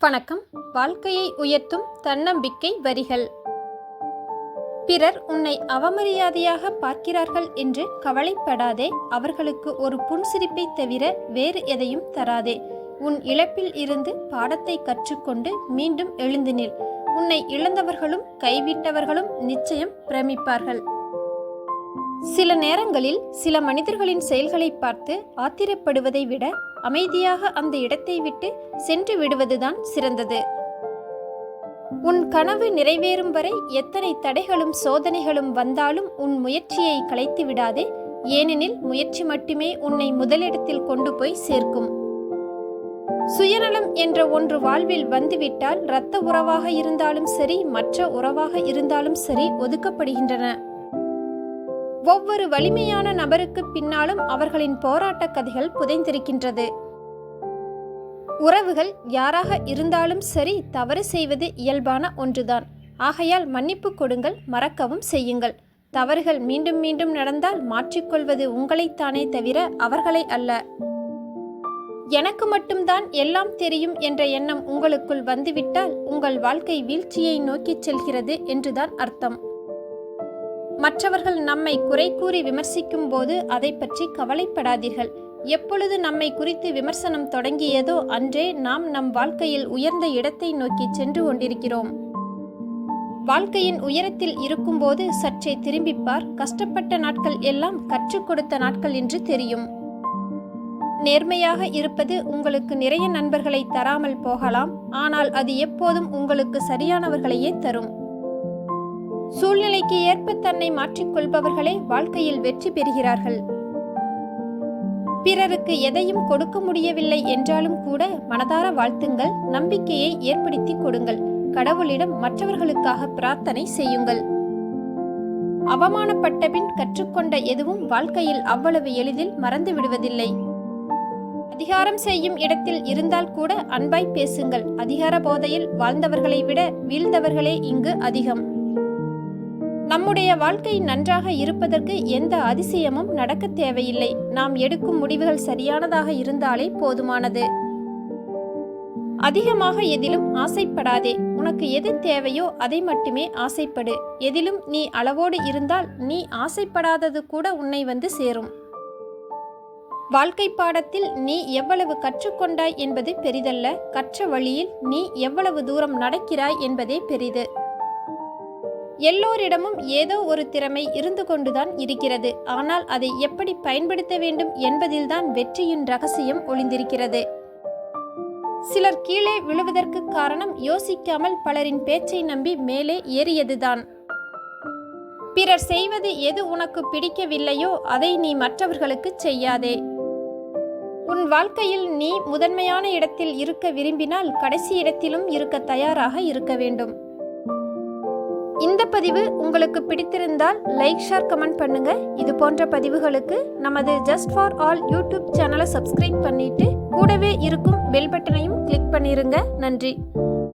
வணக்கம். வாழ்க்கையை உயர்த்தும் தன்னம்பிக்கை வரிகள். பிறர் உன்னை அவமரியாதையாக பார்க்கிறார்கள் என்று கவலைப்படாதே அவர்களுக்கு ஒரு புன்சிரிப்பை தவிர வேறு எதையும் தராதே. உன் இழப்பில் இருந்து பாடத்தை கற்றுக்கொண்டு மீண்டும் எழுந்து நில். உன்னை இழந்தவர்களும் கைவிட்டவர்களும் நிச்சயம் பிரமிப்பார்கள். சில நேரங்களில் சில மனிதர்களின் செயல்களை பார்த்து ஆத்திரப்படுவதை விட அமைதியாக அந்த இடத்தை விட்டு சென்று விடுவதுதான் சிறந்தது. உன் கனவு நிறைவேறும் வரை எத்தனை தடைகளும் சோதனைகளும் வந்தாலும் உன் முயற்சியை கலைத்து விடாதே. ஏனெனில் முயற்சி மட்டுமே உன்னை முதலிடத்தில் கொண்டு போய் சேர்க்கும். சுயநலம் என்ற ஒன்று வாழ்வில் வந்துவிட்டால் இரத்த உறவாக இருந்தாலும் சரி மற்ற உறவாக இருந்தாலும் சரி ஒதுக்கப்படுகின்றன. ஒவ்வொரு வலிமையான நபருக்கு பின்னாலும் அவர்களின் போராட்ட கதைகள் புதைந்திருக்கின்றது. உறவுகள் யாராக இருந்தாலும் சரி தவறு செய்வது இயல்பான ஒன்றுதான். ஆகையால் மன்னிப்பு கொடுங்கள் மறக்கவும் செய்யுங்கள். தவறுகள் மீண்டும் மீண்டும் நடந்தால் மாற்றிக்கொள்வது உங்களைத்தானே தவிர அவர்களை அல்ல. எனக்கு மட்டும்தான் எல்லாம் தெரியும் என்ற எண்ணம் உங்களுக்குள் வந்துவிட்டால் உங்கள் வாழ்க்கை வீழ்ச்சியை நோக்கிச் செல்கிறது என்றுதான் அர்த்தம். மற்றவர்கள் நம்மை குறை கூறி விமர்சிக்கும் போது அதை பற்றி கவலைப்படாதீர்கள். எப்பொழுது நம்மை குறித்து விமர்சனம் தொடங்கியதோ அன்றே நாம் நம் வாழ்க்கையில் உயர்ந்த இடத்தை நோக்கி சென்று கொண்டிருக்கிறோம். வாழ்க்கையின் உயரத்தில் இருக்கும்போது சற்றே திரும்பிப்பார். கஷ்டப்பட்ட நாட்கள் எல்லாம் கற்றுக் கொடுத்த நாட்கள் என்று தெரியும். நேர்மையாக இருப்பது உங்களுக்கு நிறைய நண்பர்களை தராமல் போகலாம். ஆனால் அது எப்போதும் உங்களுக்கு சரியானவர்களையே தரும். சூழ்நிலைக்கு ஏற்ப தன்னை மாற்றிக்கொள்பவர்களே வாழ்க்கையில் வெற்றி பெறுகிறார்கள். பிறருக்கு எதையும் கொடுக்க முடியவில்லை என்றாலும் கூட மனதார வாழ்த்துங்கள் நம்பிக்கையை ஏற்படுத்தி கொடுங்கள். கடவுளிடம் மற்றவர்களுக்காக பிரார்த்தனை செய்யுங்கள். அவமானப்பட்ட பின் கற்றுக்கொண்ட எதுவும் வாழ்க்கையில் அவ்வளவு எளிதில் மறந்து விடுவதில்லை. அதிகாரம் செய்யும் இடத்தில் இருந்தால் கூட அன்பாய் பேசுங்கள். அதிகார போதையில் வாழ்ந்தவர்களை விட வீழ்ந்தவர்களே இங்கு அதிகம். நம்முடைய வாழ்க்கை நன்றாக இருப்பதற்கு எந்த அதிசயமும் நடக்க தேவையில்லை. நாம் எடுக்கும் முடிவுகள் சரியானதாக இருந்தாலே போதுமானது. அதிகமாக எதிலும் ஆசைப்படாதே. உனக்கு எது தேவையோ அதை மட்டுமே ஆசைப்படு. எதிலும் நீ அளவோடு இருந்தால் நீ ஆசைப்படாதது கூட உன்னை வந்து சேரும். வாழ்க்கை பாடத்தில் நீ எவ்வளவு கற்றுக்கொண்டாய் என்பது பெரிதல்ல. கற்ற வழியில் நீ எவ்வளவு தூரம் நடக்கிறாய் என்பதே பெரிது. எல்லோரிடமும் ஏதோ ஒரு திறமை இருந்து கொண்டுதான் இருக்கிறது. ஆனால் அதை எப்படி பயன்படுத்த வேண்டும் என்பதில்தான் வெற்றியின் ரகசியம் ஒளிந்திருக்கிறது. சிலர் கீழே விழுவதற்கு காரணம் யோசிக்காமல் பலரின் பேச்சை நம்பி மேலே ஏறியதுதான். பிறர் செய்வது எது உனக்கு பிடிக்கவில்லையோ அதை நீ மற்றவர்களுக்கு செய்யாதே. உன் வாழ்க்கையில் நீ முதன்மையான இடத்தில் இருக்க விரும்பினால் கடைசி இடத்திலும் இருக்க தயாராக இருக்க வேண்டும். இந்த பதிவு உங்களுக்கு பிடித்திருந்தால் லைக் ஷேர் கமெண்ட் பண்ணுங்க. இது போன்ற பதிவுகளுக்கு நமது ஜஸ்ட் ஃபார் ஆல் யூடியூப் சேனலை சப்ஸ்கிரைப் பண்ணிட்டு கூடவே இருக்கும் பெல் பட்டனையும் கிளிக் பண்ணிருங்க. நன்றி.